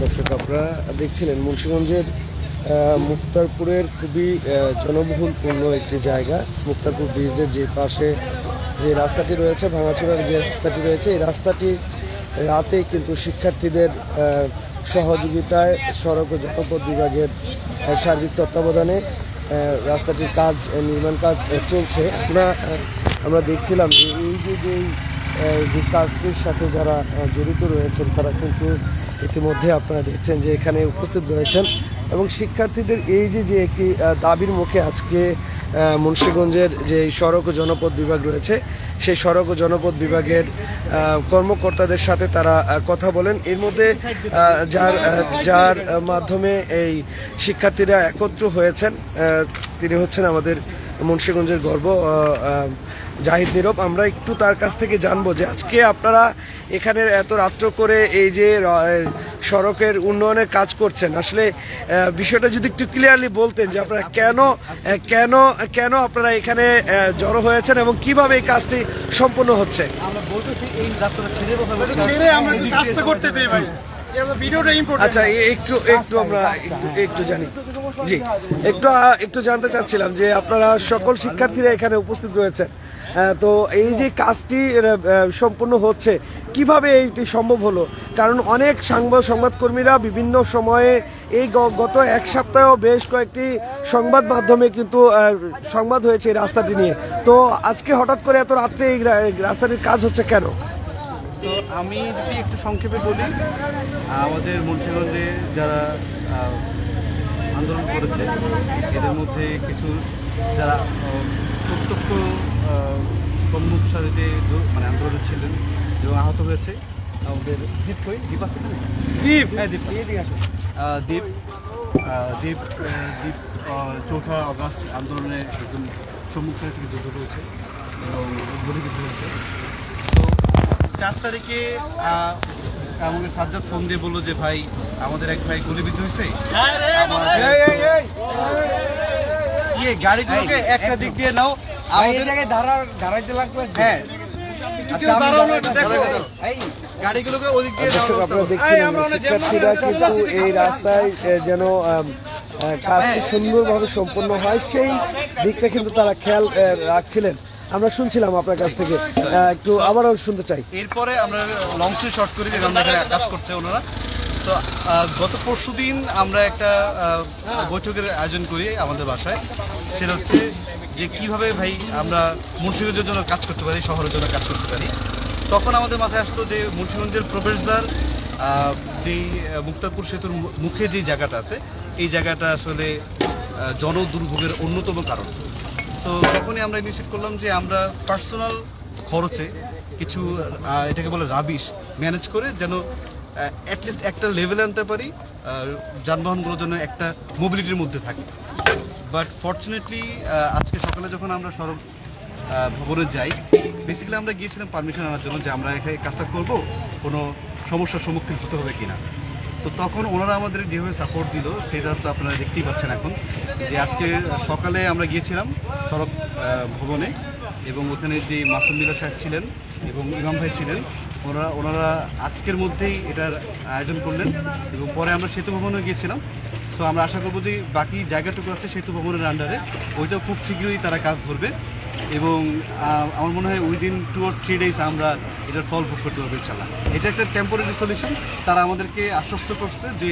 দর্শক, আপনারা দেখছিলেন মুন্সিগঞ্জের মুক্তারপুরের খুবই জনবহুলপূর্ণ একটি জায়গা। মুক্তারপুর ব্রিজের যে পাশে যে রাস্তাটি রয়েছে, ভাঙাচোরার যে রাস্তাটি রয়েছে, এই রাস্তাটি রাতে কিন্তু শিক্ষার্থীদের সহযোগিতায় সড়ক ও জনপথ বিভাগের সার্বিক তত্ত্বাবধানে রাস্তাটির কাজ, নির্মাণ কাজ চলছে। আমরা আমরা দেখছিলাম যে এই যে যে কাজটির সাথে যারা জড়িত রয়েছেন, তারা কিন্তু ইতিমধ্যে আপনারা দেখছেন যে এখানে উপস্থিত রয়েছেন। এবং শিক্ষার্থীদের এই যে যে একটি দাবির মুখে আজকে মুন্সীগঞ্জের যে সড়ক ও জনপথ বিভাগ রয়েছে, সেই সড়ক ও জনপথ বিভাগের কর্মকর্তাদের সাথে তারা কথা বলেন। এর মধ্যে যার যার মাধ্যমে এই শিক্ষার্থীরা একত্র হয়েছেন তিনি হচ্ছেন আমাদের মুন্সিগঞ্জের গর্ব জাহিদ নীরব। আমরা একটু তার কাছ থেকে জানব যে আজকে আপনারা এখানে এত রাত্র করে এই যে সড়কের উন্নয়নের কাজ করছেন। আসলে বিষয়টা যদি একটু ক্লিয়ারলি বলতেন যে আপনারা কেন কেন কেন আপনারা এখানে জড়ো হয়েছেন এবং কীভাবে এই কাজটি সম্পন্ন হচ্ছে? আমরা বলতেছি এই রাস্তাটা ছেড়ে ছেড়ে আমরা কাজটা করতে দেই ভাই। আচ্ছা একটু একটু আমরা একটু একটু জানি। জি একটু একটু জানতে চাচ্ছিলাম যে আপনারা সকল শিক্ষার্থীরা এখানে উপস্থিত রয়েছেন। তো এই যে কাজটি সম্পূর্ণ হচ্ছে কীভাবে এইটি সম্ভব হলো? কারণ অনেক সাংবাদ সংবাদকর্মীরা বিভিন্ন সময়ে এই গত এক সপ্তাহ বেশ কয়েকটি সংবাদ মাধ্যমে কিন্তু সংবাদ হয়েছে এই রাস্তাটি নিয়ে। তো আজকে হঠাৎ করে এত রাত্রে এই রাস্তাটির কাজ হচ্ছে কেন? তো আমি যদি একটু সংক্ষেপে বলি আমাদের মুন্সিগঞ্জে যারা আন্দোলন করেছে এদের মধ্যে কিছু যারা প্রত্যক্ষ সম্মুখ সারিতে মানে আন্দোলনে ছিলেন এবং আহত হয়েছে আমাদের দীপ কই? দীপ আছে? দীপ! হ্যাঁ দীপ। এদিকে আসো। আহ, দীপ দীপ দীপ চৌঠা অগাস্ট আন্দোলনে একদম সম্মুখ সারি থেকে যুদ্ধ করেছে এবং গুলিবিদ্ধ হয়েছে। চার তারিখে আমাকে সাজ্জাদ ফোন দিয়ে বলল যে ভাই আমাদের এক ভাই গুলিবিদ্ধ হয়েছে। ইয়ে গাড়িগুলোকে একটা দিক দিয়ে নাও। আমাদের জায়গায় দাঁড়া দাঁড়াইতে লাগবে। হ্যাঁ। এই রাস্তায়। যেন কাজটি সুন্দরভাবে সম্পন্ন হয় সেই দিকটা কিন্তু তারা খেয়াল রাখছিলেন। আমরা শুনছিলাম আপনার কাছ থেকে। একটু আবারও শুনতে চাই। এরপরে আমরা লং স্টোরি শর্ট করি যে আমরা এখানে কাজ করছে ওনারা। তো গত পরশু দিন আমরা একটা বৈঠকের আয়োজন করি আমাদের বাসায়। সেটা হচ্ছে যে কীভাবে ভাই আমরা মুন্সিগঞ্জের জন্য কাজ করতে পারি শহরের জন্য কাজ করতে পারি। তখন আমাদের মাথায় আসলো যে মুন্সিগঞ্জের প্রবেশদ্বার যেই মুক্তারপুর সেতুর মুখে যে জায়গাটা আছে এই জায়গাটা আসলে জনদুর্ভোগের অন্যতম কারণ। তো তখনই আমরা নিশ্চিত করলাম যে আমরা পার্সোনাল খরচে কিছু এটাকে বলে রাবিশ ম্যানেজ করে যেন অ্যাটলিস্ট একটা লেভেলে আনতে পারি, আর যানবাহনগুলোর জন্য একটা মোবিলিটির মধ্যে থাকে। বাট ফর্চুনেটলি আজকে সকালে যখন আমরা সড়ক ভবনে যাই বেসিক্যালি আমরা গিয়েছিলাম পারমিশন আনার জন্য যে আমরা এখানে কাজটা করব, কোনো সমস্যার সম্মুখীন হতে হবে কিনা। তো তখন ওনারা আমাদের যেভাবে সাপোর্ট দিল, সেটা তো আপনারা দেখতেই পাচ্ছেন এখন যে আজকে সকালে আমরা গিয়েছিলাম সড়ক ভবনে এবং ওখানে যে মাসুম মিলা সাহেব ছিলেন এবং ইমাম ভাই ছিলেন, ওনারা ওনারা আজকের মধ্যেই এটার আয়োজন করলেন এবং পরে আমরা সেতু ভবনে গিয়েছিলাম। সো আমরা আশা করব যে বাকি জায়গাটুকু আছে সেতু ভবনের আন্ডারে ওইটাও খুব শীঘ্রই তারা কাজ ধরবে। এবং আমার মনে হয় within two or three days আমরা এটার ফল ভোগ করতে পারব ইনশাল্লাহ এটা একটা টেম্পোরারি সলিউশন তারা আমাদেরকে আশ্বস্ত করছে যে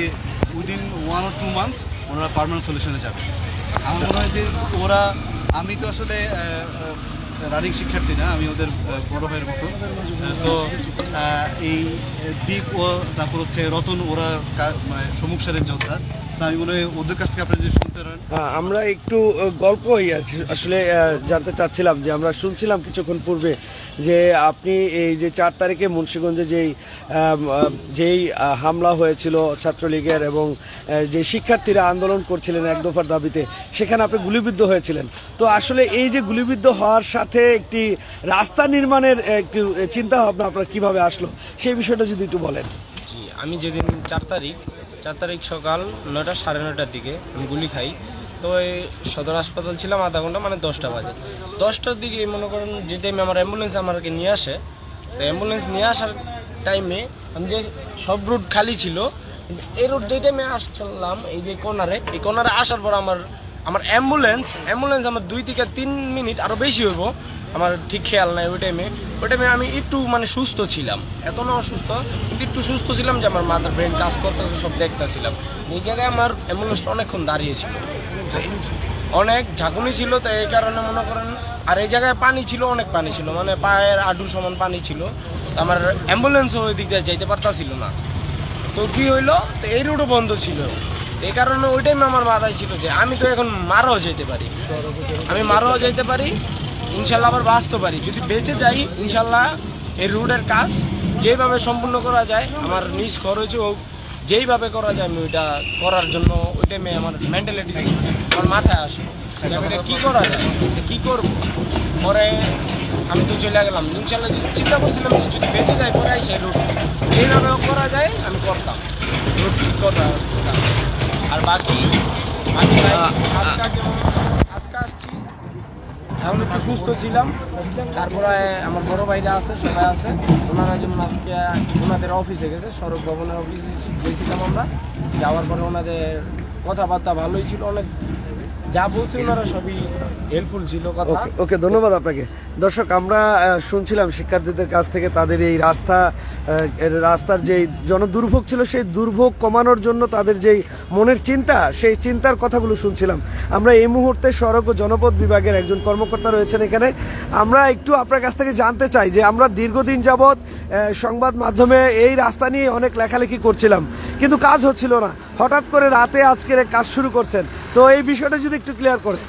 within one or two months ওনারা পারমানেন্ট সলিউশনে যাবে। আমার মনে হয় যে ওরা আমি তো আসলে রানিং শিক্ষার্থী না আমি ওদের বড় ভাইয়ের মতো। তো এই দ্বীপ ও তারপর হচ্ছে রতন ওরা মানে সম্মুখ সারের যোদ্ধা। তো আমি মনে হয় ওদের কাছ থেকে আপনারা আহ, আমরা একটু কি। আসলে জানতে চাচ্ছিলাম যে আমরা শুনছিলাম কিছুক্ষণ পূর্বে যে আপনি এই যে চার তারিখে মুন্সীগঞ্জে যেই যেই হামলা হয়েছিল ছাত্রলীগের এবং যে শিক্ষার্থীরা আন্দোলন করছিলেন এক দফার দাবিতে, সেখানে আপনি গুলিবিদ্ধ হয়েছিলেন। তো আসলে এই যে গুলিবিদ্ধ হওয়ার সাথে একটি রাস্তা নির্মাণের একটি চিন্তা ভাবনা আপনার কীভাবে আসলো? সেই বিষয়টা যদি একটু বলেন। আমি যেদিন চার তারিখ চার তারিখ সকাল নয়টা, সাড়ে নয়টার দিকে আমি গুলি খাই। তো এই সদর হাসপাতাল ছিলাম আধা ঘণ্টা মানে দশটা বাজে। দশটার দিকে মনে করেন যে টাইমে আমার অ্যাম্বুলেন্স আমাকে নিয়ে আসে, তো অ্যাম্বুলেন্স নিয়ে আসার টাইমে আমি যে সব রুট খালি ছিল, এই রুট যেই টাইমে আসলাম এই যে কর্নারে এই কর্নারে আসার পর আমার আমার অ্যাম্বুলেন্স অ্যাম্বুলেন্স আমার দুই থেকে তিন মিনিট আরও বেশি হইব। আমার ঠিক খেয়াল নাই ওই টাইমে ওই টাইমে আমি একটু মানে সুস্থ ছিলাম। এত না অসুস্থ, কিন্তু একটু সুস্থ ছিলাম যে আমার মাথার ব্রেন কাজ করতেছে, সব দেখতেছিলাম। এই জায়গায় আমার অ্যাম্বুলেন্সটা অনেকক্ষণ দাঁড়িয়েছিল অনেক ঝাঁকুনি ছিল, তো এই কারণে মনে করেন আর এই জায়গায় পানি ছিল, অনেক পানি ছিল। মানে পায়ের আডু সমান পানি ছিল। আমার অ্যাম্বুলেন্সও ওই দিক দিয়ে যাইতে পারতাছিল না। তো কি হইল? তো এই রোডও বন্ধ ছিল। এই কারণে ওই টাইমে আমার মাথায় ছিল যে আমি তো এখন মারাও যেতে পারি। আমি মারাও যেতে পারি। ইনশাল্লাহ আবার বাঁচতে পারি। যদি বেঁচে যাই ইনশাল্লাহ এই রুটের কাজ যেভাবে সম্পূর্ণ করা যায় আমার নিজ খরচ হোক যেইভাবে করা যায় আমি ওইটা করার জন্য ওই টাইমে আমার মেন্টালিটি আমার মাথায় আসে। কী করা যায় কী করব? পরে আমি তো চলে গেলাম। ইনশাল্লাহ যদি চিন্তা করছিলাম যে যদি বেঁচে যায় পরে সেই রুট। যেভাবে করা যায় আমি করতাম। রুট ঠিক কথা আর বাকি? বাকি আজকে আজকে আসছি। এখন একটু সুস্থ ছিলাম। তারপরে আমার বড় ভাইরা আছে, সবাই আছে। ওনারা যেমন আজকে ওনাদের অফিসে গেছে সড়ক ভবনের অফিসে গেছিলাম আমরা। যাওয়ার পরে ওনাদের কথাবার্তা ভালোই ছিল, অনেক যা বলছে ওনারা সবই হেল্পফুল ছিল কথা। ওকে ধন্যবাদ আপনাকে। দর্শক, আমরা শুনছিলাম শিক্ষার্থীদের কাছ থেকে তাদের এই রাস্তা রাস্তার যেই জনদুর্ভোগ ছিল, সেই দুর্ভোগ কমানোর জন্য তাদের যেই মনের চিন্তা, সেই চিন্তার কথাগুলো শুনছিলাম। আমরা এই মুহূর্তে সড়ক ও জনপদ বিভাগের একজন কর্মকর্তা রয়েছেন এখানে। আমরা একটু আপনার কাছ থেকে জানতে চাই যে আমরা দীর্ঘদিন যাবৎ সংবাদ মাধ্যমে এই রাস্তা নিয়ে অনেক লেখালেখি করছিলাম। কিন্তু কাজ হচ্ছিল না। হঠাৎ করে রাতে আজকের কাজ শুরু করছেন। তো এই বিষয়টা যদি একটু ক্লিয়ার করেন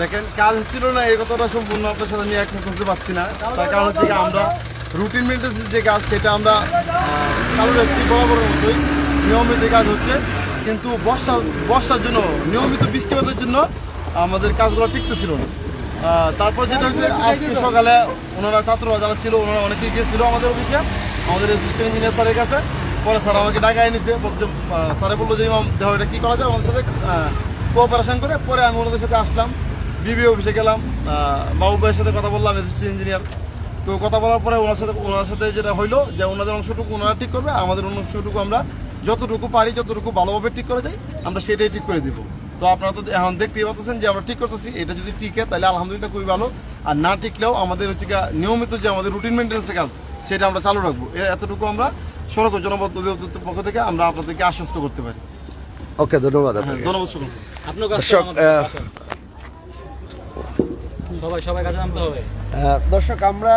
দেখেন, কাজ হচ্ছিল না, এই কথাটা সম্পূর্ণ আপনার সাথে নিয়ে একমত করতে পারছি না। তার কারণ হচ্ছে আমরা রুটিন মেনটেন্সের যে কাজ, সেটা আমরা চালু রাখছি বরাবর মতোই নিয়মিত কাজ হচ্ছে। কিন্তু বর্ষা, বর্ষার জন্য, নিয়মিত বৃষ্টিপাতের জন্য আমাদের কাজগুলো টিকতেছিল না। তারপর যেটা হচ্ছে আজকে সকালে ওনারা ছাত্ররা যারা ছিল, ওনারা অনেকেই গিয়েছিল আমাদের অফিসে। আমাদের অ্যাসিস্ট্যান্ট ইঞ্জিনিয়ার স্যারের কাছে। পরে স্যার আমাকে ডাকা এনেছে। বলছে স্যারে বলল যে, ইমাম দেহ এটা কী করা যায় আমাদের সাথে? কোঅপারেশন করে পরে আমি ওনাদের সাথে আসলাম বিবি অফিসে গেলাম মাহবুব ভাইয়ের সাথে কথা বললাম অ্যাসিস্ট্যান্ট ইঞ্জিনিয়ার তো কথা বলার পরে ওনার সাথে ওনার সাথে যেটা হইল যে ওনাদের অংশটুকু ওনারা ঠিক করবে, আমাদের অংশটুকু আমরা যতটুকু পারি, যতটুকু ভালোভাবে ঠিক করে যাই আমরা সেটাই ঠিক করে দিব। তো আপনারা তো এখন দেখতেই পাচ্ছেন যে আমরা ঠিক করতেছি, এটা যদি টিকে তাহলে আলহামদুলিল্লাহ খুবই ভালো। আর না টিকলেও আমাদের হচ্ছে নিয়মিত যে আমাদের রুটিন মেনটেন্সের কাজ, সেটা আমরা চালু রাখব। এতটুকু আমরা সড়ক জনপদ পক্ষ থেকে আমরা আপনাদেরকে আশ্বস্ত করতে পারি। ওকে ধন্যবাদ হ্যাঁ আপনাকে ধন্যবাদ শুনুন। দর্শক সবাই সবাই নামতে হবে। দর্শক আমরা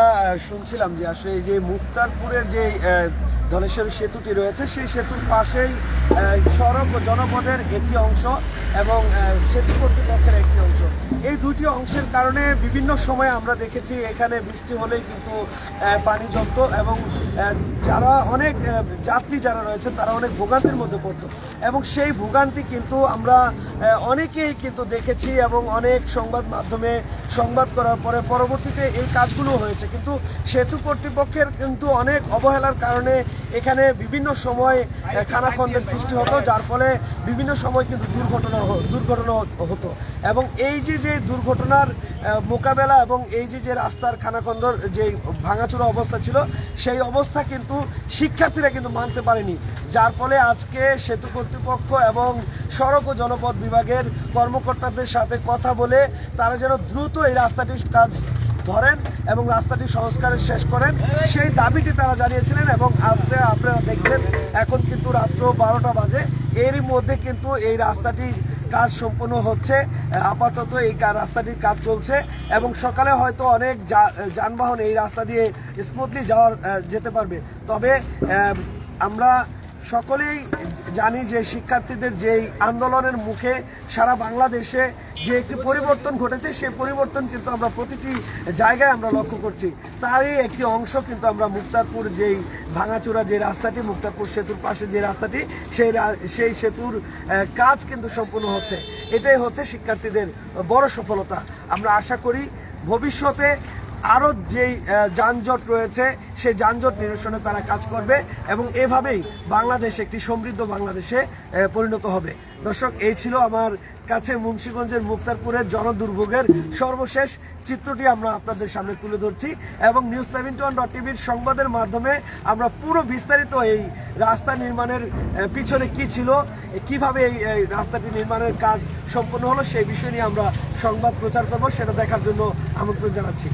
শুনছিলাম যে আসলে এই যে মুক্তারপুরের যে ধলেশ্বরী সেতুটি রয়েছে সেই সেতুর পাশেই সড়ক ও জনপদের একটি অংশ এবং সেতু কর্তৃপক্ষের একটি অংশ। এই দুটি অংশের কারণে বিভিন্ন সময় আমরা দেখেছি এখানে বৃষ্টি হলেই কিন্তু পানি জমত এবং যারা অনেক যাত্রী যারা রয়েছে, তারা অনেক ভোগান্তির মধ্যে পড়তো। এবং সেই ভোগান্তি কিন্তু আমরা অনেকেই কিন্তু দেখেছি এবং অনেক সংবাদ মাধ্যমে সংবাদ করার পরে পরবর্তীতে এই কাজগুলো হয়েছে। কিন্তু সেতু কর্তৃপক্ষের কিন্তু অনেক অবহেলার কারণে এখানে বিভিন্ন সময় খানাখন্দের সৃষ্টি হতো, যার ফলে বিভিন্ন সময় কিন্তু দুর্ঘটনা দুর্ঘটনা হতো। এবং এই যে যে দুর্ঘটনার মোকাবেলা এবং এই যে যে রাস্তার খানাখন্দর যে ভাঙাচোরা অবস্থা ছিল, সেই অবস্থা কিন্তু শিক্ষার্থীরা কিন্তু মানতে পারেনি। যার ফলে আজকে সেতু কর্তৃপক্ষ এবং সড়ক ও জনপথ বিভাগের কর্মকর্তাদের সাথে কথা বলে তারা যেন দ্রুত এই রাস্তাটির কাজ ধরেন এবং রাস্তাটি সংস্কারের শেষ করেন, সেই দাবিটি তারা জানিয়েছিলেন এবং আজকে আপনারা দেখছেন এখন কিন্তু রাত্র বারোটা বাজে। এরই মধ্যে কিন্তু এই রাস্তাটি কাজ সম্পন্ন হচ্ছে আপাতত এই রাস্তাটির কাজ চলছে এবং সকালে হয়তো অনেক যানবাহন এই রাস্তা দিয়ে স্মুথলি যাওয়ার যেতে পারবে। তবে আমরা সকলেই জানি যে শিক্ষার্থীদের যেই আন্দোলনের মুখে সারা বাংলাদেশে যে একটি পরিবর্তন ঘটেছে সেই পরিবর্তন কিন্তু আমরা প্রতিটি জায়গায় আমরা লক্ষ্য করছি। তারই একটি অংশ কিন্তু আমরা মুক্তারপুর যেই ভাঙাচোরা যে রাস্তাটি, মুক্তারপুর সেতুর পাশে যে রাস্তাটি, সেই সেই সেতুর কাজ কিন্তু সম্পূর্ণ হচ্ছে। এটাই হচ্ছে শিক্ষার্থীদের বড় সফলতা। আমরা আশা করি ভবিষ্যতে আরও যেই যানজট রয়েছে সেই যানজট নিরসনে তারা কাজ করবে এবং এভাবেই বাংলাদেশ একটি সমৃদ্ধ বাংলাদেশে পরিণত হবে। দর্শক, এই ছিল আমার কাছে মুন্সীগঞ্জের মুক্তারপুরের জনদুর্ভোগের সর্বশেষ চিত্রটি আমরা আপনাদের সামনে তুলে ধরছি এবং নিউজ সেভেন্টি ওয়ান ডট টিভির সংবাদের মাধ্যমে আমরা পুরো বিস্তারিত এই রাস্তা নির্মাণের পিছনে কি ছিল কীভাবে এই রাস্তাটি নির্মাণের কাজ সম্পন্ন হলো সেই বিষয় নিয়ে আমরা সংবাদ প্রচার করব, সেটা দেখার জন্য আমন্ত্রণ জানাচ্ছি।